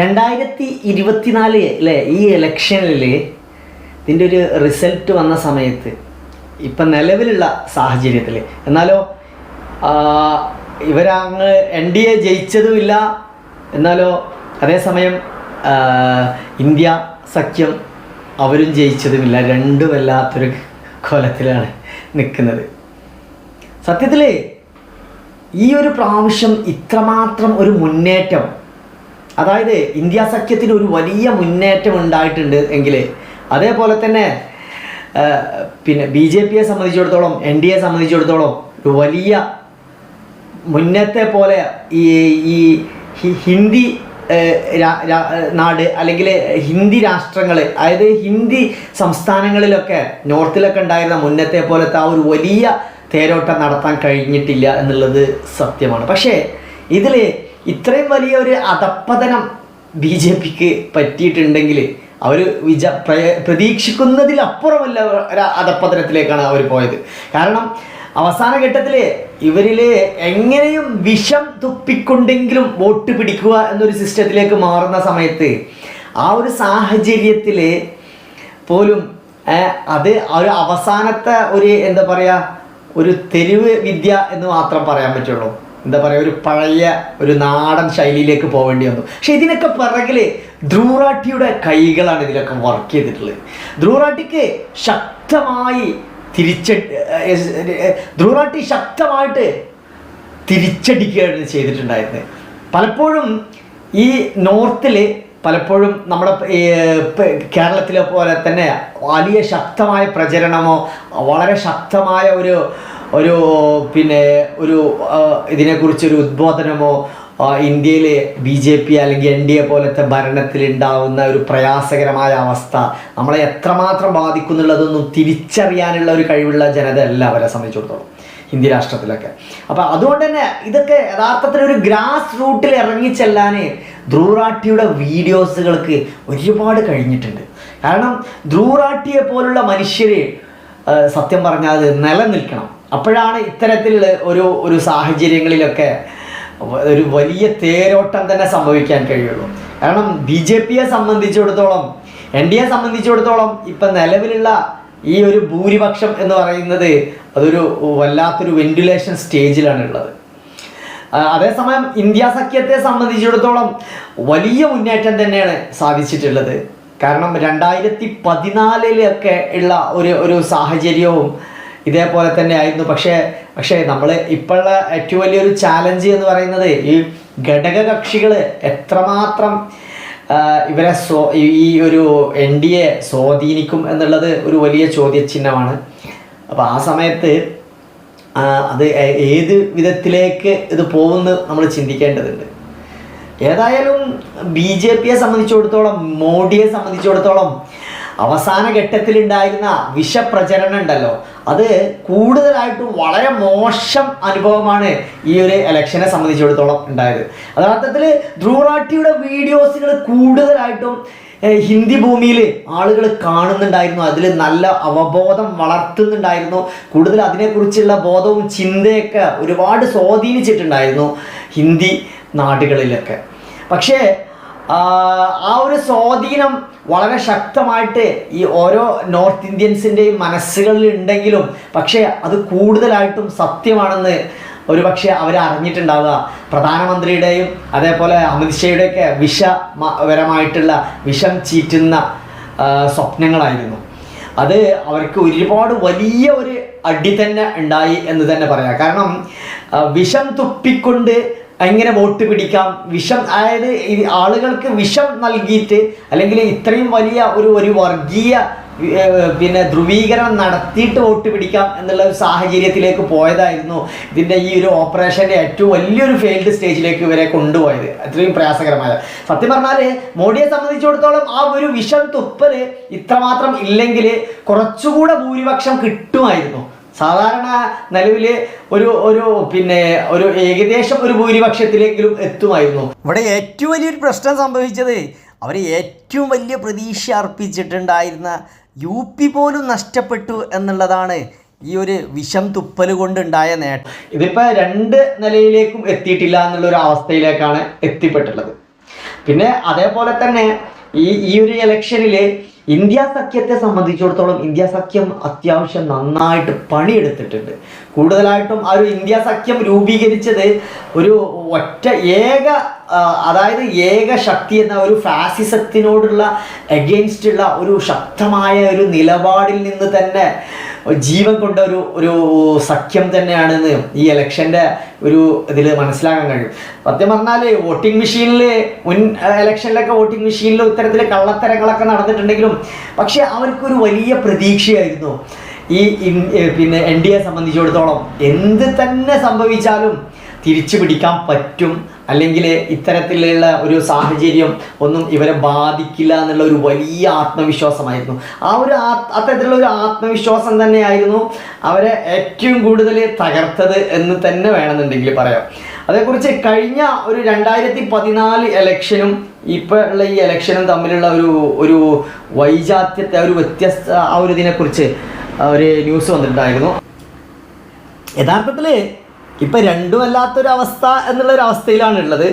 രണ്ടായിരത്തി ഇരുപത്തിനാല് അല്ലേ ഈ ഇലക്ഷനിൽ ഇതിന്റെ ഒരു റിസൾട്ട് വന്ന സമയത്ത് ഇപ്പം നിലവിലുള്ള സാഹചര്യത്തിൽ എന്നാലോ ഇവരങ്ങ് എൻ ഡി എ ജയിച്ചതുമില്ല. എന്നാലോ അതേസമയം ഇന്ത്യ സഖ്യം അവരും ജയിച്ചതുമില്ല. രണ്ടും വല്ലാത്തൊരു കോലത്തിലാണ് നിൽക്കുന്നത് സത്യത്തിൽ ഈ ഒരു പ്രാവശ്യം ഇത്രമാത്രം ഒരു മുന്നേറ്റം അതായത് ഇന്ത്യ സഖ്യത്തിന് ഒരു വലിയ മുന്നേറ്റം ഉണ്ടായിട്ടുണ്ട് എങ്കിൽ അതേപോലെ തന്നെ പിന്നെ ബി ജെ പിയെ സംബന്ധിച്ചിടത്തോളം എൻ ഡി എ സംബന്ധിച്ചിടത്തോളം ഒരു വലിയ മുന്നത്തെ പോലെ ഈ ഈ ഹിന്ദി നാട് അല്ലെങ്കിൽ ഹിന്ദി രാഷ്ട്രങ്ങൾ അതായത് ഹിന്ദി സംസ്ഥാനങ്ങളിലൊക്കെ നോർത്തിലൊക്കെ ഉണ്ടായിരുന്ന മുന്നത്തെ പോലത്തെ ആ ഒരു വലിയ തേരോട്ടം നടത്താൻ കഴിഞ്ഞിട്ടില്ല എന്നുള്ളത് സത്യമാണ്. പക്ഷേ ഇതിൽ ഇത്രയും വലിയ ഒരു അധപ്പതനം ബി ജെ പിക്ക് പറ്റിയിട്ടുണ്ടെങ്കിൽ അവർ പ്രയ- പ്രതീക്ഷിക്കുന്നതിലപ്പുറമല്ല ഒരു അവർ പോയത്. കാരണം അവസാന ഘട്ടത്തിൽ ഇവരിൽ എങ്ങനെയും വിഷം തുപ്പിക്കൊണ്ടെങ്കിലും വോട്ട് പിടിക്കുക എന്നൊരു സിസ്റ്റത്തിലേക്ക് മാറുന്ന സമയത്ത് ആ ഒരു സാഹചര്യത്തിൽ പോലും അത് ഒരു അവസാനത്തെ ഒരു എന്താ പറയുക ഒരു തെരുവ് വിദ്യ എന്ന് മാത്രം പറയാൻ പറ്റുള്ളൂ. എന്താ പറയുക ഒരു പഴയ ഒരു നാടൻ ശൈലിയിലേക്ക് പോവേണ്ടി വന്നു. പക്ഷെ ഇതിനൊക്കെ പിറകിൽ ധ്രൂറാട്ടിയുടെ കൈകളാണ് ഇതിലൊക്കെ വർക്ക് ചെയ്തിട്ടുള്ളത്. ധ്രൂറാട്ടിക്ക് ശക്തമായി തിരിച്ച ധ്രൂറാട്ടി ശക്തമായിട്ട് തിരിച്ചടിക്കുകയാണ് ചെയ്തിട്ടുണ്ടായിരുന്നത്. പലപ്പോഴും ഈ നോർത്തിൽ പലപ്പോഴും നമ്മുടെ കേരളത്തിലെ പോലെ തന്നെ വലിയ ശക്തമായ പ്രചരണമോ വളരെ ശക്തമായ ഒരു ഒരു പിന്നെ ഒരു ഇതിനെക്കുറിച്ചൊരു ഉദ്ബോധനമോ ഇന്ത്യയിലെ ബി ജെ പി അല്ലെങ്കിൽ എൻ ഡി എ പോലത്തെ ഭരണത്തിൽ ഉണ്ടാവുന്ന ഒരു പ്രയാസകരമായ അവസ്ഥ നമ്മളെ എത്രമാത്രം ബാധിക്കുന്നുള്ളതൊന്നും തിരിച്ചറിയാനുള്ള ഒരു കഴിവുള്ള ജനത അല്ല അവരെ സംബന്ധിച്ചിടത്തോളം ഹിന്ദി രാഷ്ട്രത്തിലൊക്കെ. അപ്പോൾ അതുകൊണ്ട് തന്നെ ഇതൊക്കെ യഥാർത്ഥത്തിൽ ഒരു ഗ്രാസ് റൂട്ടിൽ ഇറങ്ങി ഇറങ്ങിച്ചെല്ലാൻ ധ്രൂറാട്ടിയുടെ വീഡിയോസുകൾക്ക് ഒരുപാട് കഴിഞ്ഞിട്ടുണ്ട്. കാരണം ധ്രൂറാട്ടിയെ പോലുള്ള മനുഷ്യരെ സത്യം പറഞ്ഞാൽ നിലനിൽക്കണം. അപ്പോഴാണ് ഇത്തരത്തിൽ ഒരു ഒരു സാഹചര്യങ്ങളിലൊക്കെ ഒരു വലിയ തേരോട്ടം തന്നെ സംഭവിക്കാൻ കഴിയുള്ളൂ. കാരണം ബി ജെ പിയെ സംബന്ധിച്ചിടത്തോളം എൻ ഡി എ സംബന്ധിച്ചിടത്തോളം ഇപ്പം നിലവിലുള്ള ഈ ഒരു ഭൂരിപക്ഷം എന്ന് പറയുന്നത് അതൊരു വല്ലാത്തൊരു വെന്റിലേഷൻ സ്റ്റേജിലാണ് ഉള്ളത് അതേസമയം ഇന്ത്യ സഖ്യത്തെ സംബന്ധിച്ചിടത്തോളം വലിയ മുന്നേറ്റം തന്നെയാണ് സാധിച്ചിട്ടുള്ളത്. കാരണം രണ്ടായിരത്തി പതിനാലിലൊക്കെ ഉള്ള ഒരു ഒരു സാഹചര്യവും ഇതേപോലെ തന്നെ ആയിരുന്നു. പക്ഷേ പക്ഷേ നമ്മൾ ഇപ്പോഴുള്ള ഏറ്റവും വലിയൊരു ചാലഞ്ച് എന്ന് പറയുന്നത് ഈ ഘടകകക്ഷികൾ എത്രമാത്രം ഇവരെ സ്വ ഈ- ഒരു എൻ ഡി എ സ്വാധീനിക്കും എന്നുള്ളത് ഒരു വലിയ ചോദ്യചിഹ്നമാണ്. അപ്പോൾ ആ സമയത്ത് അത് ഏത് വിധത്തിലേക്ക് ഇത് പോകുമെന്ന് നമ്മൾ ചിന്തിക്കേണ്ടതുണ്ട്. ഏതായാലും ബി ജെ പിയെ സംബന്ധിച്ചിടത്തോളം മോഡിയെ സംബന്ധിച്ചിടത്തോളം അവസാന ഘട്ടത്തിലുണ്ടായിരുന്ന വിഷപ്രചരണം ഉണ്ടല്ലോ. അത് കൂടുതലായിട്ടും വളരെ മോശം അനുഭവമാണ് ഈ ഒരു ഇലക്ഷനെ സംബന്ധിച്ചിടത്തോളം ഉണ്ടായത്. യഥാർത്ഥത്തിൽ ധ്രുവറാട്ടിയുടെ വീഡിയോസുകൾ കൂടുതലായിട്ടും ഹിന്ദി ഭൂമിയിൽ ആളുകൾ കാണുന്നുണ്ടായിരുന്നു. അതിൽ നല്ല അവബോധം വളർത്തുന്നുണ്ടായിരുന്നു. കൂടുതൽ അതിനെക്കുറിച്ചുള്ള ബോധവും ചിന്തയൊക്കെ ഒരുപാട് സ്വാധീനിച്ചിട്ടുണ്ടായിരുന്നു ഹിന്ദി നാടുകളിലൊക്കെ. പക്ഷേ ആ ഒരു സ്വാധീനം വളരെ ശക്തമായിട്ട് ഈ ഓരോ നോർത്ത് ഇന്ത്യൻസിന്റെയും മനസ്സുകളിൽ ഉണ്ടെങ്കിലും പക്ഷേ അത് കൂടുതലായിട്ടും സത്യമാണെന്ന് ഒരു പക്ഷേ അവർ അറിഞ്ഞിട്ടുണ്ടാവുക പ്രധാനമന്ത്രിയുടെയും അതേപോലെ അമിത്ഷയുടെയൊക്കെ വിഷപരമായിട്ടുള്ള വിഷം ചീറ്റുന്ന സ്വപ്നങ്ങളായിരുന്നു. അത് അവർക്ക് ഒരുപാട് വലിയ ഒരു അടി തന്നെ ഉണ്ടായി എന്ന് തന്നെ പറയാം. കാരണം വിഷം തുപ്പിക്കൊണ്ട് എങ്ങനെ വോട്ട് പിടിക്കാം? വിഷം അതായത് ആളുകൾക്ക് വിഷം നൽകിയിട്ട് അല്ലെങ്കിൽ ഇത്രയും വലിയ ഒരു ഒരു വർഗീയ പിന്നെ ധ്രുവീകരണം നടത്തിയിട്ട് വോട്ട് പിടിക്കാം എന്നുള്ള ഒരു സാഹചര്യത്തിലേക്ക് പോയതായിരുന്നു ഇതിന്റെ ഈ ഒരു ഓപ്പറേഷന്റെ ഏറ്റവും വലിയൊരു ഫെയിൽഡ് സ്റ്റേജിലേക്ക് ഇവരെ കൊണ്ടുപോയത്. അത്രയും പ്രയാസകരമായ. സത്യം പറഞ്ഞാൽ മോഡിയെ സംബന്ധിച്ചിടത്തോളം ആ ഒരു വിഷം തുപ്പൽ ഇത്രമാത്രം ഇല്ലെങ്കിൽ കുറച്ചുകൂടെ ഭൂരിപക്ഷം കിട്ടുമായിരുന്നു. സാധാരണ നിലവിൽ ഒരു ഒരു പിന്നെ ഒരു ഏകദേശം ഒരു ഭൂരിപക്ഷത്തിലെങ്കിലും എത്തുമായിരുന്നു. ഇവിടെ ഏറ്റവും വലിയൊരു പ്രശ്നം സംഭവിച്ചത് അവർ ഏറ്റവും വലിയ പ്രതീക്ഷ അർപ്പിച്ചിട്ടുണ്ടായിരുന്ന യു പി പോലും നഷ്ടപ്പെട്ടു എന്നുള്ളതാണ് ഈ ഒരു വിഷം തുപ്പൽ കൊണ്ടുണ്ടായ നേട്ടം. ഇതിപ്പോൾ രണ്ട് നിലയിലേക്കും എത്തിയിട്ടില്ല എന്നുള്ള ഒരു അവസ്ഥയിലേക്കാണ് എത്തിപ്പെട്ടുള്ളത് പിന്നെ അതേപോലെ തന്നെ ഈ ഈ ഒരു ഇലക്ഷനിൽ ഇന്ത്യ സഖ്യത്തെ സംബന്ധിച്ചിടത്തോളം ഇന്ത്യ സഖ്യം അത്യാവശ്യം നന്നായിട്ട് പണിയെടുത്തിട്ടുണ്ട്. കൂടുതലായിട്ടും ആ ഒരു ഇന്ത്യ സഖ്യം രൂപീകരിച്ചത് ഒരു ഒറ്റ ഏക അതായത് ഏക ശക്തി എന്ന ഒരു ഫാസിസത്തിനോടുള്ള എഗെയിൻസ്റ്റുള്ള ഒരു ശക്തമായ ഒരു നിലപാടിൽ നിന്ന് തന്നെ ജീവൻ കൊണ്ട ഒരു ഒരു സഖ്യം തന്നെയാണെന്ന് ഈ ഇലക്ഷന്റെ ഒരു ഇതിൽ മനസ്സിലാക്കാൻ കഴിയും. സത്യം പറഞ്ഞാൽ വോട്ടിംഗ് മെഷീനിൽ മുൻ ഇലക്ഷനിലൊക്കെ വോട്ടിംഗ് മെഷീനിൽ ഇത്തരത്തിൽ കള്ളത്തരങ്ങളൊക്കെ നടന്നിട്ടുണ്ടെങ്കിലും പക്ഷേ അവർക്കൊരു വലിയ പ്രതീക്ഷയായിരുന്നു. ഈ പിന്നെ എൻ ഡി എ സംബന്ധിച്ചിടത്തോളം എന്ത് തന്നെ സംഭവിച്ചാലും തിരിച്ചു പിടിക്കാൻ പറ്റും അല്ലെങ്കിൽ ഇത്തരത്തിലുള്ള ഒരു സാഹചര്യം ഒന്നും ഇവരെ ബാധിക്കില്ല എന്നുള്ള ഒരു വലിയ ആത്മവിശ്വാസമായിരുന്നു. ആ ഒരു അത്തരത്തിലുള്ള ഒരു ആത്മവിശ്വാസം തന്നെയായിരുന്നു അവരെ ഏറ്റവും കൂടുതൽ തകർത്തത് എന്ന് തന്നെ വേണമെന്നുണ്ടെങ്കിൽ പറയാം. അതേക്കുറിച്ച് കഴിഞ്ഞ ഒരു രണ്ടായിരത്തി പതിനാല് ഇലക്ഷനും ഇപ്പോൾ ഉള്ള ഈ ഇലക്ഷനും തമ്മിലുള്ള ഒരു ഒരു വൈജാത്യത്തെ ഒരു വ്യത്യസ്ത ആ ഒരു ഇതിനെക്കുറിച്ച് ഒരു ന്യൂസ് വന്നിട്ടുണ്ടായിരുന്നു. യഥാർത്ഥത്തിൽ ഇപ്പം രണ്ടും അല്ലാത്തൊരവസ്ഥ അവസ്ഥ എന്നുള്ള ഒരു അവസ്ഥയിലാണ് ഉള്ളത്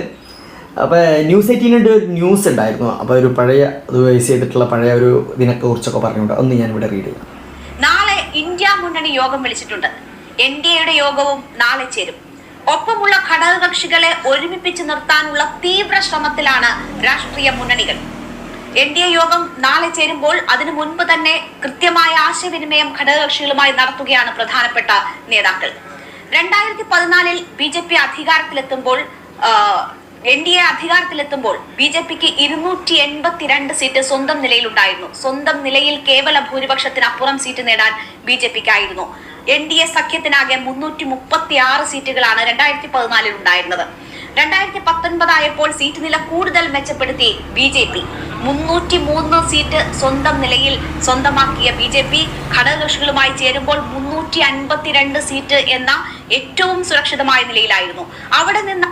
അപ്പോൾ ന്യൂസ് എയ്റ്റീനുണ്ട് ഒരു ന്യൂസ് ഉണ്ടായിരുന്നു. അപ്പോൾ ഒരു പഴയ അത് ബേസ് ചെയ്തിട്ടുള്ള പഴയ ഒരു ഇതിനൊക്കെ കുറിച്ചൊക്കെ പറഞ്ഞുകൊണ്ട് ഒന്ന് ഞാനിവിടെ റീഡ് ചെയ്യാം. നാളെ ഇന്ത്യ മുന്നണി യോഗം വിളിച്ചിട്ടുണ്ട്. എൻ ഡി എയുടെ യോഗവും നാളെ ചേരും. ഒപ്പമുള്ള ഘടകകക്ഷികളെ ഒരുമിപ്പിച്ച് നിർത്താനുള്ള തീവ്ര ശ്രമത്തിലാണ് രാഷ്ട്രീയ മുന്നണികൾ. എൻ ഡി എ യോഗം നാളെ ചേരുമ്പോൾ അതിനു മുൻപ് തന്നെ കൃത്യമായ ആശയവിനിമയം ഘടകകക്ഷികളുമായി നടത്തുകയാണ് പ്രധാനപ്പെട്ട നേതാക്കൾ. രണ്ടായിരത്തി പതിനാലിൽ ബി ജെ പി അധികാരത്തിലെത്തുമ്പോൾ എൻ ഡി എ അധികാരത്തിലെത്തുമ്പോൾ ബി ജെ പിക്ക് ഇരുന്നൂറ്റി എൺപത്തിരണ്ട് സീറ്റ് സ്വന്തം നിലയിലുണ്ടായിരുന്നു. സ്വന്തം നിലയിൽ കേവല ഭൂരിപക്ഷത്തിനപ്പുറം സീറ്റ് നേടാൻ ബി ജെ പിക്കായിരുന്നു. എൻ ഡി എ സഖ്യത്തിനാകെ മുന്നൂറ്റി മുപ്പത്തി ആറ് സീറ്റുകളാണ് രണ്ടായിരത്തി പതിനാലിൽ ഉണ്ടായിരുന്നത്. രണ്ടായിരത്തി പത്തൊൻപതായപ്പോൾ സീറ്റ് നില കൂടുതൽ മെച്ചപ്പെടുത്തി ബി ജെ പി. മുന്നൂറ്റി മൂന്ന് സീറ്റ് സ്വന്തം നിലയിൽ സ്വന്തമാക്കിയ ബി ജെ പി ഘടകകക്ഷികളുമായി ചേരുമ്പോൾ മുന്നൂറ്റി അൻപത്തിരണ്ട് സീറ്റ് എന്ന ഏറ്റവും സുരക്ഷിതമായ നിലയിലായിരുന്നു. അവിടെ നിന്ന്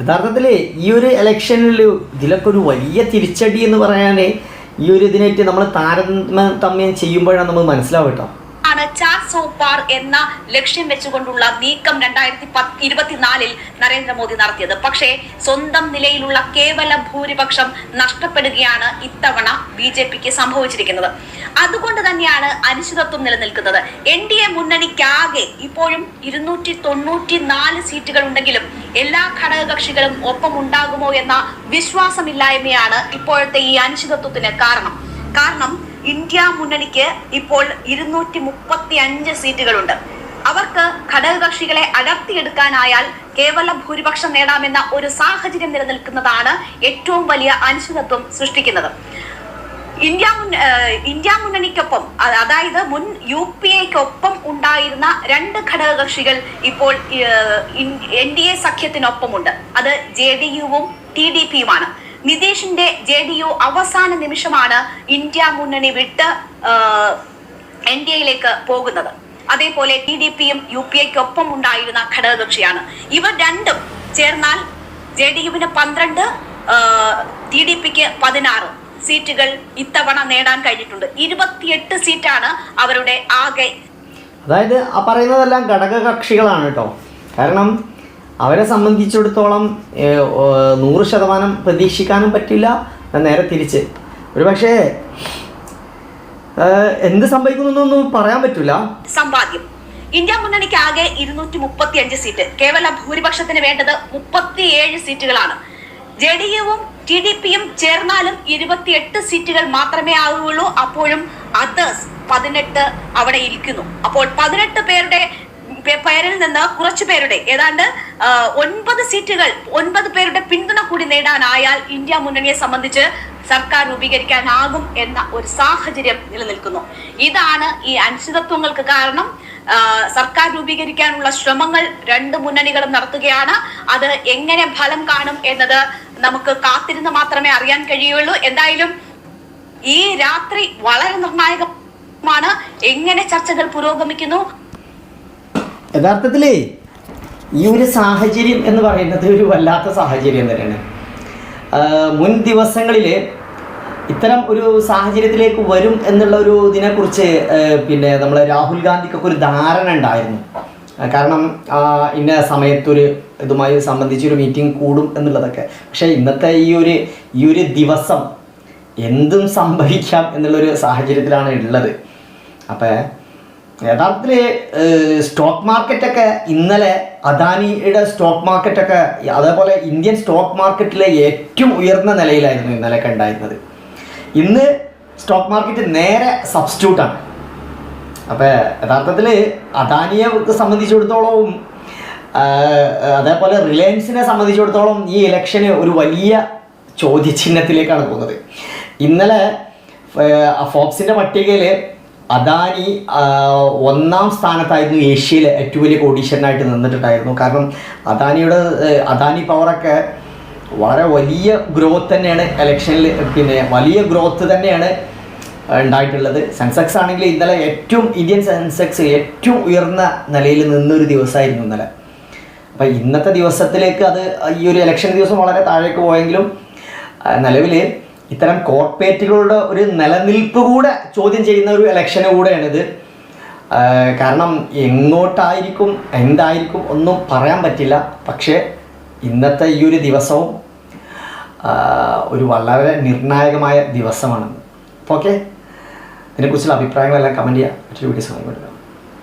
യഥാർത്ഥത്തിൽ ഈ ഒരു ഇലക്ഷനിൽ ഇതിലൊക്കെ ഒരു വലിയ തിരിച്ചടി എന്ന് പറയാനേ ഈ ഒരു ഇതിനായിട്ട് നമ്മൾ താരതമ്യം ചെയ്യുമ്പോഴാണ് നമ്മൾ മനസ്സിലാവും കേട്ടോ. ആണ് ചാർ പാർ എന്ന ലക്ഷ്യം വെച്ചുകൊണ്ടുള്ള നീക്കം രണ്ടായിരത്തി ഇരുപത്തിനാലിൽ നരേന്ദ്രമോദി നടത്തിയത്. പക്ഷേ സ്വന്തം നിലയിലുള്ള കേവല ഭൂരിപക്ഷം നഷ്ടപ്പെടുകയാണ് ഇത്തവണ ബി ജെ പിക്ക് സംഭവിച്ചിരിക്കുന്നത്. അതുകൊണ്ട് തന്നെയാണ് അനിശ്ചിതത്വം നിലനിൽക്കുന്നത്. എൻ ഡി എ മുന്നണിക്കാകെ ഇപ്പോഴും ഇരുന്നൂറ്റി തൊണ്ണൂറ്റി നാല് സീറ്റുകൾ ഉണ്ടെങ്കിലും എല്ലാ ഘടകകക്ഷികളും ഒപ്പം ഉണ്ടാകുമോ എന്ന വിശ്വാസമില്ലായ്മയാണ് ഇപ്പോഴത്തെ ഈ അനിശ്ചിതത്വത്തിന് കാരണം. കാരണം ഇന്ത്യ മുന്നണിക്ക് ഇപ്പോൾ ഇരുന്നൂറ്റി മുപ്പത്തി അഞ്ച് സീറ്റുകളുണ്ട്. അവർക്ക് ഘടകകക്ഷികളെ അടർത്തിയെടുക്കാനായാൽ കേവല ഭൂരിപക്ഷം നേടാമെന്ന ഒരു സാഹചര്യം നിലനിൽക്കുന്നതാണ് ഏറ്റവും വലിയ അനിശ്ചിതത്വം സൃഷ്ടിക്കുന്നത്. ഇന്ത്യ മുൻ ഇന്ത്യ മുന്നണിക്കൊപ്പം അതായത് മുൻ യു പി എക്കൊപ്പം ഉണ്ടായിരുന്ന രണ്ട് ഘടകകക്ഷികൾ ഇപ്പോൾ എൻ ഡി എ സഖ്യത്തിനൊപ്പമുണ്ട്. അത് ജെ ഡി യുവും ടി ഡി പിയുമാണ് നിതീഷിന്റെ ജെ ഡി യു അവസാന നിമിഷമാണ് ഇന്ത്യ മുന്നണി വിട്ട് എൻ ഡി എയിലേക്ക് പോകുന്നത്. അതേപോലെ ടി ഡി പിയും യു പി എക്കൊപ്പം ഉണ്ടായിരുന്ന ഘടകകക്ഷിയാണ്. ഇവർ രണ്ടും ചേർന്നാൽ ജെ ഡി യുവിന് പന്ത്രണ്ട് ടി ഡി പിക്ക് പതിനാറ് സീറ്റുകൾ ഇത്തവണ നേടാൻ കഴിഞ്ഞിട്ടുണ്ട്. ഇരുപത്തിയെട്ട് സീറ്റാണ് അവരുടെ ആകെ അതായത് ആ പറയുന്നതെല്ലാം ഘടകകക്ഷികളാണ് കേട്ടോ. കാരണം അവരെ സംബന്ധിച്ചിടത്തോളം നൂറ് ശതമാനം പ്രതീക്ഷിക്കാനും പറ്റില്ല. നേരെ തിരിച്ച്. ഒരു പക്ഷേ എന്ത് സംഭവിക്കുന്നൊന്നും പറയാൻ പറ്റില്ല സമ്പാദ്യം. ഇന്ത്യ മുന്നണിക്ക് ആകെ ഇരുന്നൂറ്റി മുപ്പത്തി അഞ്ച് സീറ്റ്. കേവല ഭൂരിപക്ഷത്തിന് വേണ്ടത് മുപ്പത്തിയേഴ് സീറ്റുകളാണ്. ജെ ഡി യുവും ടി ഡി പിയും ചേർന്നാലും ഇരുപത്തിയെട്ട് സീറ്റുകൾ മാത്രമേ ആകുകയുള്ളൂ അപ്പോഴും അതേഴ്സ് പതിനെട്ട് അവിടെ ഇരിക്കുന്നു. അപ്പോൾ പതിനെട്ട് പേരുടെ പേരിൽ നിന്ന് കുറച്ചു പേരുടെ ഏതാണ്ട് ഒൻപത് സീറ്റുകൾ ഒൻപത് പേരുടെ പിന്തുണ കൂടി നേടാനായാൽ ഇന്ത്യ മുന്നണിയെ സംബന്ധിച്ച് സർക്കാർ രൂപീകരിക്കാനാകും എന്ന ഒരു സാഹചര്യം നിലനിൽക്കുന്നു. ഇതാണ് ഈ അനിശ്ചിതത്വങ്ങൾക്ക് കാരണം. സർക്കാർ രൂപീകരിക്കാനുള്ള ശ്രമങ്ങൾ രണ്ട് മുന്നണികളും നടത്തുകയാണ്. അത് എങ്ങനെ ഫലം കാണും എന്നത് നമുക്ക് കാത്തിരുന്ന് മാത്രമേ അറിയാൻ കഴിയുള്ളൂ. എന്തായാലും ഈ രാത്രി വളരെ നിർണായകമാണ്. എങ്ങനെ ചർച്ചകൾ പുരോഗമിക്കുന്നു യഥാർത്ഥത്തിൽ ഈ ഒരു സാഹചര്യം എന്ന് പറയുന്നത് ഒരു വല്ലാത്ത സാഹചര്യം തന്നെയാണ്. മുൻ ദിവസങ്ങളിൽ ഇത്തരം ഒരു സാഹചര്യത്തിലേക്ക് വരും എന്നുള്ള ഒരു ഇതിനെക്കുറിച്ച് പിന്നെ നമ്മൾ രാഹുൽ ഗാന്ധിക്കൊക്കെ ഒരു ധാരണ ഉണ്ടായിരുന്നു. കാരണം ഇന്ന സമയത്തൊരു ഇതുമായി സംബന്ധിച്ചൊരു മീറ്റിംഗ് കൂടും എന്നുള്ളതൊക്കെ. പക്ഷേ ഇന്നത്തെ ഈ ഒരു ഈ ഒരു ദിവസം എന്തും സംഭവിക്കാം എന്നുള്ളൊരു സാഹചര്യത്തിലാണ് ഉള്ളത്. അപ്പോൾ യഥാർത്ഥത്തിൽ സ്റ്റോക്ക് മാർക്കറ്റൊക്കെ ഇന്നലെ അദാനിയുടെ സ്റ്റോക്ക് മാർക്കറ്റൊക്കെ അതേപോലെ ഇന്ത്യൻ സ്റ്റോക്ക് മാർക്കറ്റിലെ ഏറ്റവും ഉയർന്ന നിലയിലായിരുന്നു ഇന്നലെയൊക്കെ ഉണ്ടായിരുന്നത്. ഇന്ന് സ്റ്റോക്ക് മാർക്കറ്റ് നേരെ സബ്സ്റ്റിറ്റ്യൂട്ടാണ് അപ്പോൾ യഥാർത്ഥത്തിൽ അദാനിയെ സംബന്ധിച്ചിടത്തോളവും അതേപോലെ റിലയൻസിനെ സംബന്ധിച്ചിടത്തോളം ഈ ഇലക്ഷന് ഒരു വലിയ ചോദ്യചിഹ്നത്തിലേക്കാണ് പോകുന്നത്. ഇന്നലെ ഫോക്സിന്റെ പട്ടികയിൽ അദാനി ഒന്നാം സ്ഥാനത്തായിരുന്നു ഏഷ്യയിലെ ഏറ്റവും വലിയ കോടീശ്വരനായിട്ട് നിന്നിട്ടുണ്ടായിരുന്നു. കാരണം അദാനിയുടെ അദാനി പവറൊക്കെ വളരെ വലിയ ഗ്രോത്ത് തന്നെയാണ് ഇലക്ഷനിൽ പിന്നെ വലിയ ഗ്രോത്ത് തന്നെയാണ് ഉണ്ടായിട്ടുള്ളത്. സെൻസെക്സ് ആണെങ്കിൽ ഇന്നലെ ഏറ്റവും ഇന്ത്യൻ സെൻസെക്സ് ഏറ്റവും ഉയർന്ന നിലയിൽ നിന്നൊരു ദിവസമായിരുന്നു ഇന്നലെ. അപ്പോൾ ഇന്നത്തെ ദിവസത്തിലേക്ക് അത് ഈ ഒരു ഇലക്ഷൻ ദിവസം വളരെ താഴേക്ക് പോയെങ്കിലും നിലവിൽ ഇത്തരം കോർപ്പറേറ്റുകളുടെ ഒരു നിലനിൽപ്പ് കൂടെ ചോദ്യം ചെയ്യുന്ന ഒരു ഇലക്ഷന് കൂടെയാണിത്. കാരണം എങ്ങോട്ടായിരിക്കും എന്തായിരിക്കും ഒന്നും പറയാൻ പറ്റില്ല. പക്ഷേ ഇന്നത്തെ ഈ ഒരു ദിവസവും ഒരു വളരെ നിർണായകമായ ദിവസമാണ്. ഓക്കെ ഇതിനെക്കുറിച്ചുള്ള അഭിപ്രായങ്ങളെല്ലാം കമന്റ് ചെയ്യുക മറ്റൊരു വീഡിയോസ് കാണുമ്പോൾ